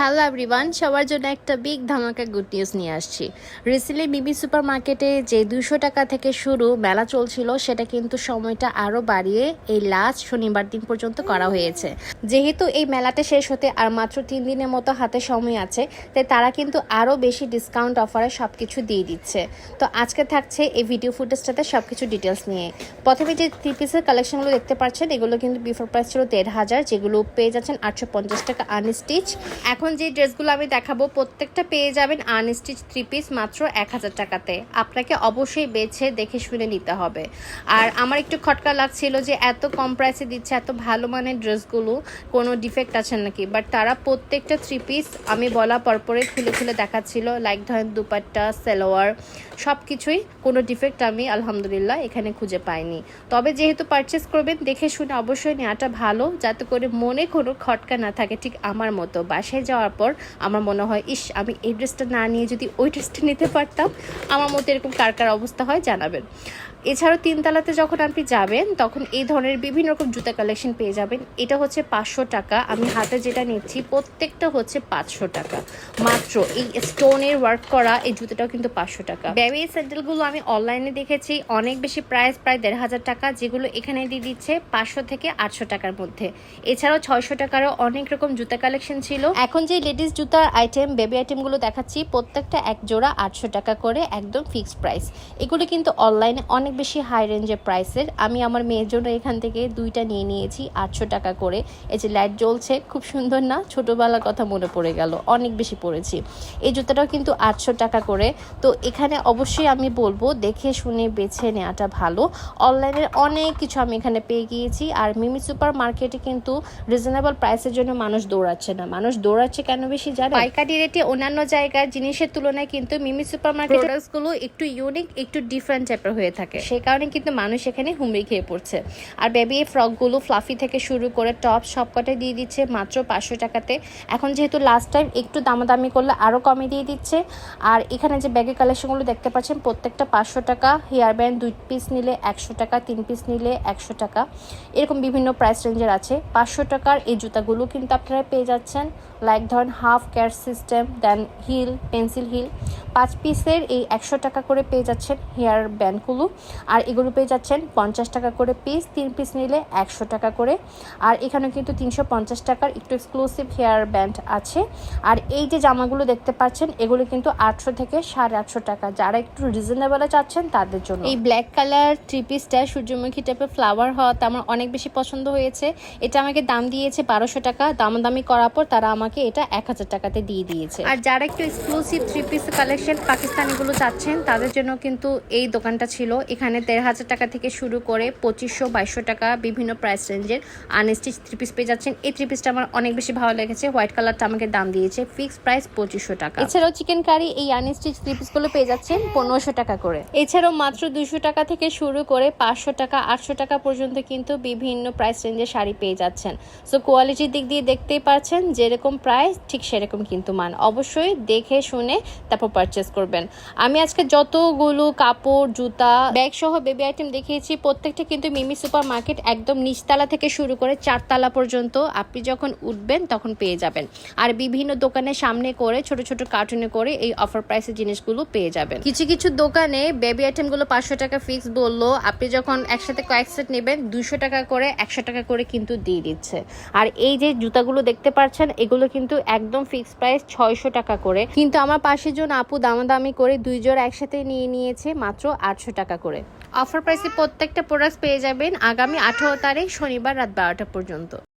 Hello everyone সবার জন্য একটা বিগ ধামাকা গুড নিউজ নিয়ে আসছি। রিসেন্টলি বিবি সুপার মার্কেটে যে দুশো টাকা থেকে শুরু মেলা চলছিল, সেটা কিন্তু সময়টা আরও বাড়িয়ে এই লাস্ট শনিবার দিন পর্যন্ত করা হয়েছে। যেহেতু এই মেলাটা শেষ হতে আর মাত্র তিন দিনের মতো হাতে সময় আছে, তাই তারা কিন্তু আরও বেশি ডিসকাউন্ট অফারে সব কিছু দিয়ে দিচ্ছে। তো আজকে থাকছে এই ভিডিও ফুটেজটাতে সব কিছু ডিটেলস নিয়ে। প্রথমে যে থ্রি পিসের কালেকশনগুলো দেখতে পাচ্ছেন, এগুলো কিন্তু বিফোর প্রাইস ছিল দেড় হাজার, যেগুলো পেয়ে যাচ্ছেন আটশো পঞ্চাশ টাকা আনস্টিচ এখন যে ড্রেসগুলো আমি দেখাবো, প্রত্যেকটা পেয়ে যাবেন আনস্টিচ থ্রি পিস মাত্র এক হাজার টাকাতে। আপনাকে অবশ্যই বেছে দেখে শুনে নিতে হবে। আর আমার একটু খটকা লাগছিল যে এত কম প্রাইসে দিচ্ছে, এত ভালো মানের ড্রেসগুলো, কোনো ডিফেক্ট আছে নাকি? বাট তারা প্রত্যেকটা থ্রি পিস আমি বলা পরপরে খুলে খুলে দেখাচ্ছিল লাইক ধরেন দুপাট্টা, সেলোয়ার সব কিছুই কোনো ডিফেক্ট আমি আলহামদুলিল্লাহ এখানে খুঁজে পাইনি। তবে যেহেতু পারচেস করবেন, দেখে শুনে অবশ্যই নেওয়াটা ভালো, যাতে করে মনে কোনো খটকা না থাকে, ঠিক আমার মতো বাসায় যাওয়ার পর আমার মনে হয়, ইস, আমি এই ড্রেসটা না নিয়ে যদি ওই ড্রেসটা নিতে পারতাম, আমার মতো এরকম কার কার অবস্থা হয়, জানাবেন। এছাড়াও তিনতলাতে যখন আপনি যাবেন, তখন এই ধরনের বিভিন্ন রকম জুতা কালেকশন পেয়ে যাবেন। এটা হচ্ছে পাঁচশো টাকা। আমি হাতে যেটা নিচ্ছি, প্রত্যেকটা হচ্ছে পাঁচশো টাকা। মাত্র এই স্টোনের ওয়ার্ক করা এই জুতোটাও কিন্তু পাঁচশো টাকা। ব্যাবি স্যান্ডেলগুলো আমি অনলাইনে দেখেছি, অনেক বেশি প্রাইস প্রায় দেড় হাজার টাকা। যেগুলো এখানে দিয়ে দিচ্ছে পাঁচশো থেকে আটশো টাকার মধ্যে। এছাড়াও ছয়শো টাকারও অনেক রকম জুতা কালেকশন ছিল। এখন যে লেডিস জুতার আইটেম বেবি আইটেমগুলো দেখাচ্ছি, প্রত্যেকটা এক জোড়া আটশো টাকা করে, একদম ফিক্সড প্রাইস এগুলো কিন্তু অনলাইনে অনেক বেশি হাই রেঞ্জের প্রাইসের আমি আমার মেয়ের জন্য এখান থেকে দুইটা নিয়ে নিয়েছি আটশো টাকা করে। এই যে লাইট জ্বলছে খুব সুন্দর না? ছোটোবেলার কথা মনে পড়ে গেল অনেক বেশি পড়েছি। এই জুতাটাও কিন্তু আটশো টাকা করে। তো এখানে অবশ্যই আমি বলব দেখে শুনে বেছে নেওয়াটা ভালো। অনলাইনের অনেক কিছু আমি এখানে পেয়ে গিয়েছি। আর মিমি সুপার মার্কেটে কিন্তু রিজনেবল প্রাইসের জন্য মানুষ দৌড়াচ্ছে না। মানুষ দৌড়াচ্ছে কেন বেশি জানে পাইকারি রেটে অন্যান্য জায়গার জিনিসের তুলনায় কিন্তু মিমি সুপার মার্কেট প্রোডাক্টসগুলো একটু ইউনিক একটু ডিফারেন্ট টাইপের হয়ে থাকে। সেই কারণে কিন্তু মানুষ এখানে হুমড়ি খেয়ে পড়ছে। আর বেবি এই ফ্রকগুলো ফ্লাফি থেকে শুরু করে টপ সবকটাই দিয়ে দিচ্ছে, মাত্র পাঁচশো টাকাতে। এখন যেহেতু লাস্ট টাইম একটু দামাদামি করলে আরও কমে দিয়ে দিচ্ছে। আর এখানে যে ব্যাগের কালেকশনগুলো দেখতে পাচ্ছেন, প্রত্যেকটা পাঁচশো টাকা। হেয়ার ব্যান্ড দুই পিস নিলে একশো টাকা, তিন পিস নিলে একশো টাকা। এরকম বিভিন্ন প্রাইস রেঞ্জের আছে। পাঁচশো টাকার এই জুতাগুলো কিন্তু আপনারা পেয়ে যাচ্ছেন। লাইক ধরেন half cash system then heel pencil heel পাঁচ পিসের এই একশো টাকা করে পেয়ে যাচ্ছেন হেয়ার ব্যান্ডগুলো আর এগুলো পেয়ে যাচ্ছেন পঞ্চাশ টাকা করে পিস তিন পিস নিলে একশো টাকা করে। আর এখানে কিন্তু তিনশো পঞ্চাশ টাকার একটু এক্সক্লুসিভ হেয়ার ব্যান্ড আছে। আর এই যে জামাগুলো দেখতে পাচ্ছেন এগুলো কিন্তু আটশো থেকে সাড়ে আটশো টাকা। যারা একটু রিজনেবলে চাচ্ছেন তাদের জন্য। এই ব্ল্যাক কালার থ্রি পিসটা সূর্যমুখী টাইপের ফ্লাওয়ার হওয়াতে আমার অনেক বেশি পছন্দ হয়েছে। এটা আমাকে দাম দিয়েছে বারোশো টাকা। দামাদামি করার পর তারা আমাকে এটা এক হাজার টাকাতে দিয়ে দিয়েছে। আর যারা একটু এক্সক্লুসিভ থ্রি পিস কালেকশন পাকিস্তানিগুলো চাচ্ছেন তাদের জন্য কিন্তু এই দোকানটা ছিল। এখানে দেড় হাজার টাকা থেকে শুরু করে পঁচিশশো বাইশশো টাকা বিভিন্ন প্রাইস রেঞ্জের আনস্টিচ থ্রি পিস পেয়ে যাচ্ছেন। এই থ্রি পিসটা আমার অনেক বেশি ভালো লেগেছে। হোয়াইট কালারটা আমাকে দাম দিয়েছে ফিক্স প্রাইস পঁচিশশো টাকা। এছাড়াও চিকেন কারি এই আনস্টিচ থ্রি পিসগুলো পেয়ে যাচ্ছেন পনেরোশো টাকা করে। এছাড়াও মাত্র দুশো টাকা থেকে শুরু করে পাঁচশো টাকা, আটশো টাকা পর্যন্ত কিন্তু বিভিন্ন প্রাইস রেঞ্জের শাড়ি পেয়ে যাচ্ছেন। সো কোয়ালিটির দিক দিয়ে দেখতেই পারছেন যেরকম প্রাইস ঠিক সেরকম কিন্তু মান। অবশ্যই দেখে শুনে, তারপর পারচেস করবেন। আমি আজকে যতগুলো কাপড়, জুতা ব্যাগ সহ বেবি আইটেম দেখিয়েছি, প্রত্যেকটা কিন্তু মিমি সুপার মার্কেট একদম নিচতলা থেকে শুরু করে চারতলা পর্যন্ত আপনি যখন উঠবেন তখন পেয়ে যাবেন। আর বিভিন্ন দোকানের সামনে করে, ছোট ছোট কার্টুনে করে এই অফার প্রাইসের জিনিসগুলো পেয়ে যাবেন। কিছু কিছু দোকানে বেবি আইটেমগুলো পাঁচশো টাকা ফিক্স বলল, আপনি যখন একসাথে কয়েক সেট নেবেন দুশো টাকা করে, একশো টাকা করে কিন্তু দিয়ে দিচ্ছে। আর এই যে জুতাগুলো দেখতে পাচ্ছেন, এগুলো কিন্তু একদম ফিক্স প্রাইস ছয়শো টাকা করে। কিন্তু আমার পাশে জন আপু দামাদামি করে দুই জোড়া একসাথে নিয়ে নিয়েছে মাত্র আটশো টাকা করে। অফার প্রাইসে প্রত্যেকটা প্রোডাক্ট পেয়ে যাবেন আগামী আঠারো তারিখ শনিবার রাত বারোটা পর্যন্ত।